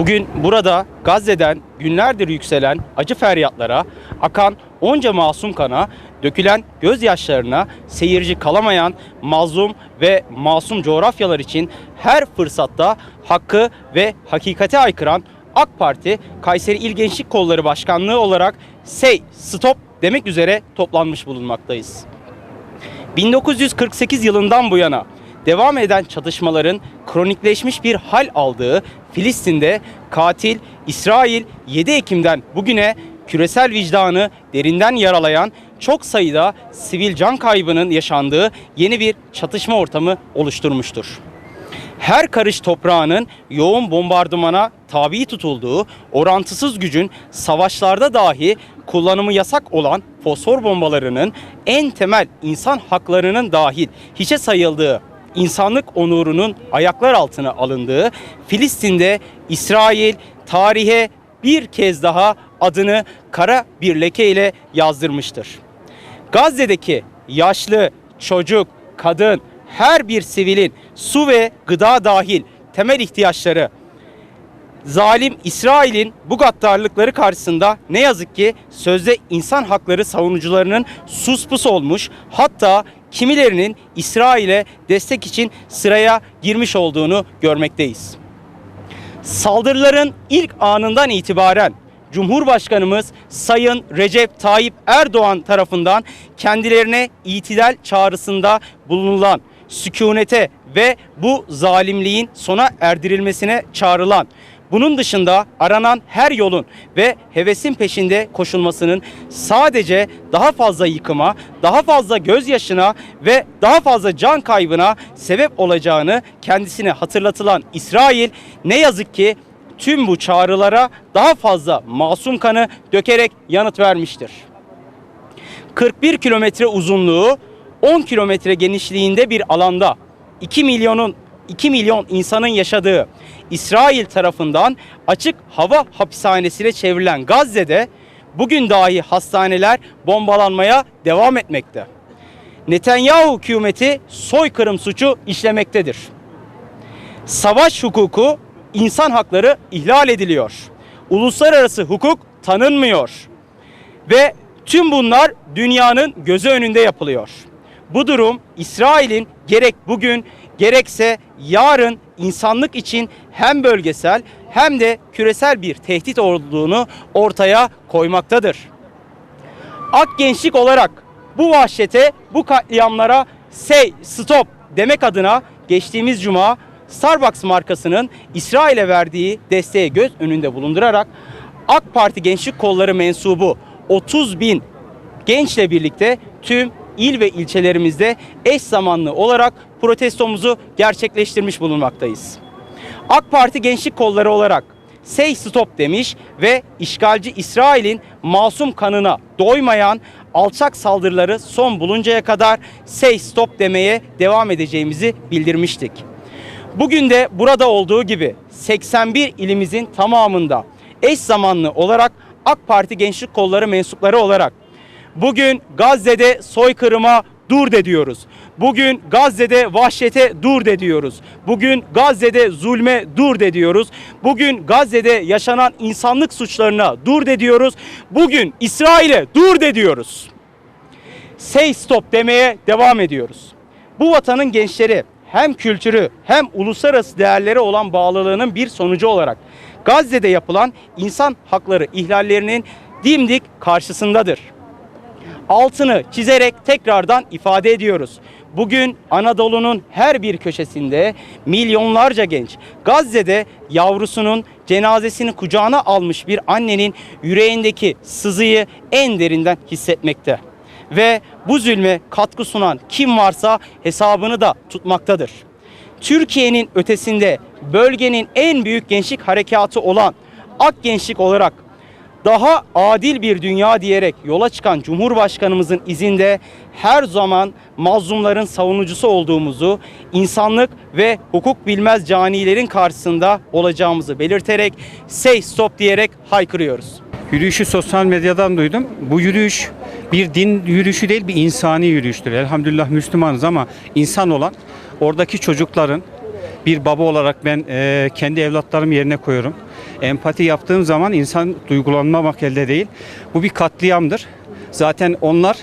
Bugün burada Gazze'den günlerdir yükselen acı feryatlara, akan onca masum kana, dökülen gözyaşlarına seyirci kalamayan mazlum ve masum coğrafyalar için her fırsatta hakkı ve hakikate aykıran AK Parti Kayseri İl Gençlik Kolları Başkanlığı olarak Say Stop demek üzere toplanmış bulunmaktayız. 1948 yılından bu yana devam eden çatışmaların kronikleşmiş bir hal aldığı Filistin'de katil İsrail 7 Ekim'den bugüne küresel vicdanı derinden yaralayan çok sayıda sivil can kaybının yaşandığı yeni bir çatışma ortamı oluşturmuştur. Her karış toprağının yoğun bombardımana tabi tutulduğu, orantısız gücün savaşlarda dahi kullanımı yasak olan fosfor bombalarının en temel insan haklarının dahil hiçe sayıldığı, insanlık onurunun ayaklar altına alındığı Filistin'de İsrail tarihe bir kez daha adını kara bir leke ile yazdırmıştır. Gazze'deki yaşlı, çocuk, kadın, her bir sivilin su ve gıda dahil temel ihtiyaçları zalim İsrail'in bu gaddarlıkları karşısında ne yazık ki sözde insan hakları savunucularının sus pus olmuş hatta kimilerinin İsrail'e destek için sıraya girmiş olduğunu görmekteyiz. Saldırıların ilk anından itibaren Cumhurbaşkanımız Sayın Recep Tayyip Erdoğan tarafından kendilerine itidal çağrısında bulunulan sükunete ve bu zalimliğin sona erdirilmesine çağrılan bunun dışında aranan her yolun ve hevesin peşinde koşulmasının sadece daha fazla yıkıma, daha fazla gözyaşına ve daha fazla can kaybına sebep olacağını kendisine hatırlatılan İsrail ne yazık ki tüm bu çağrılara daha fazla masum kanı dökerek yanıt vermiştir. 41 kilometre uzunluğu, 10 kilometre genişliğinde bir alanda 2 milyonun 2 milyon insanın yaşadığı İsrail tarafından açık hava hapishanesine çevrilen Gazze'de bugün dahi hastaneler bombalanmaya devam etmekte. Netanyahu hükümeti soykırım suçu işlemektedir. Savaş hukuku, insan hakları ihlal ediliyor. Uluslararası hukuk tanınmıyor. Ve tüm bunlar dünyanın gözü önünde yapılıyor. Bu durum İsrail'in gerek bugün gerekse yarın insanlık için hem bölgesel hem de küresel bir tehdit olduğunu ortaya koymaktadır. Ak gençlik olarak bu vahşete, bu katliamlara say stop demek adına geçtiğimiz cuma Starbucks markasının İsrail'e verdiği desteğe göz önünde bulundurarak AK Parti Gençlik Kolları mensubu 30 bin gençle birlikte tüm il ve ilçelerimizde eş zamanlı olarak protestomuzu gerçekleştirmiş bulunmaktayız. AK Parti Gençlik Kolları olarak Say Stop demiş ve işgalci İsrail'in masum kanına doymayan alçak saldırıları son buluncaya kadar Say Stop demeye devam edeceğimizi bildirmiştik. Bugün de burada olduğu gibi 81 ilimizin tamamında eş zamanlı olarak AK Parti Gençlik Kolları mensupları olarak bugün Gazze'de soykırıma dur de diyoruz. Bugün Gazze'de vahşete dur de diyoruz. Bugün Gazze'de zulme dur de diyoruz. Bugün Gazze'de yaşanan insanlık suçlarına dur de diyoruz. Bugün İsrail'e dur de diyoruz. Say stop demeye devam ediyoruz. Bu vatanın gençleri hem kültürü hem uluslararası değerlere olan bağlılığının bir sonucu olarak Gazze'de yapılan insan hakları ihlallerinin dimdik karşısındadır. Altını çizerek tekrardan ifade ediyoruz. Bugün Anadolu'nun her bir köşesinde milyonlarca genç Gazze'de yavrusunun cenazesini kucağına almış bir annenin yüreğindeki sızıyı en derinden hissetmekte ve bu zulme katkı sunan kim varsa hesabını da tutmaktadır. Türkiye'nin ötesinde bölgenin en büyük gençlik harekatı olan Ak Gençlik olarak daha adil bir dünya diyerek yola çıkan Cumhurbaşkanımızın izinde her zaman mazlumların savunucusu olduğumuzu, insanlık ve hukuk bilmez canilerin karşısında olacağımızı belirterek say stop diyerek haykırıyoruz. Yürüyüşü sosyal medyadan duydum. Bu yürüyüş bir din yürüyüşü değil bir insani yürüyüştür. Elhamdülillah Müslümanız ama insan olan oradaki çocukların bir baba olarak ben kendi evlatlarım yerine koyuyorum. Empati yaptığım zaman insan duygulanmamak elde değil. Bu bir katliamdır. Zaten onlar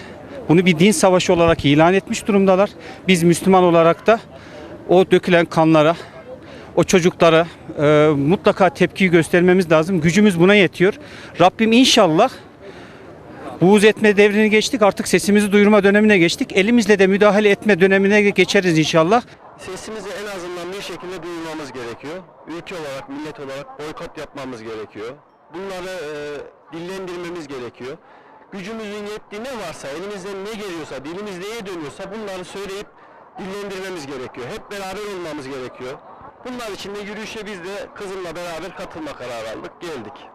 bunu bir din savaşı olarak ilan etmiş durumdalar. Biz Müslüman olarak da o dökülen kanlara, o çocuklara e, mutlaka tepki göstermemiz lazım. Gücümüz buna yetiyor. Rabbim inşallah buğz etme devrini geçtik. Artık sesimizi duyurma dönemine geçtik. Elimizle de müdahale etme dönemine geçeriz inşallah. Sesimizi en bir şekilde duyurmamız gerekiyor. Ülke olarak, millet olarak boykot yapmamız gerekiyor. Bunları e, dillendirmemiz gerekiyor. Gücümüzün yettiği ne varsa, elimizden ne geliyorsa, dilimiz neye dönüyorsa bunları söyleyip dillendirmemiz gerekiyor. Hep beraber olmamız gerekiyor. Bunlar için de yürüyüşe biz de kızımla beraber katılma kararı aldık, geldik.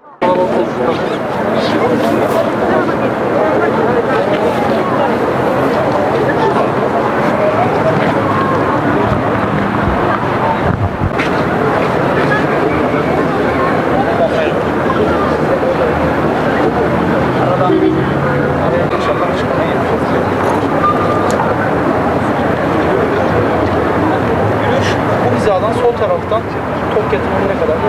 Tokyo tüneline kadar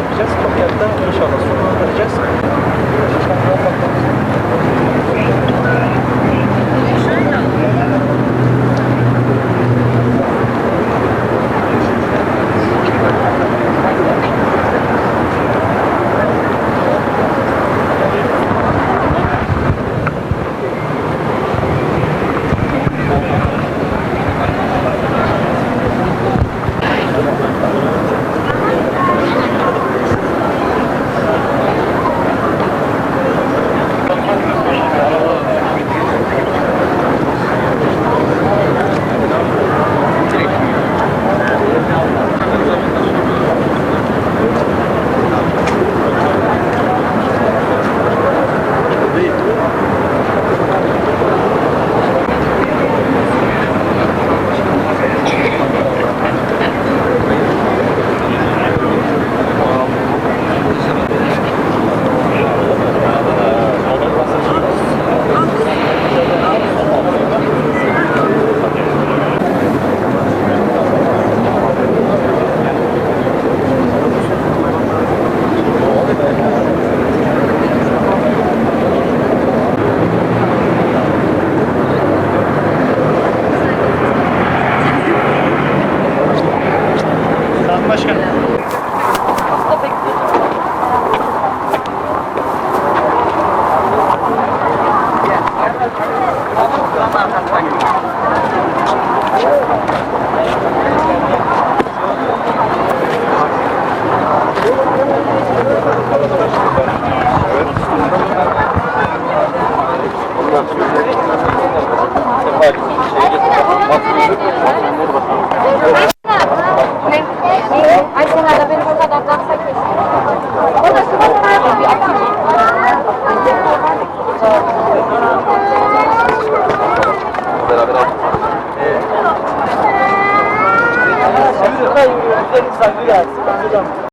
lütfen biraz. Hocam.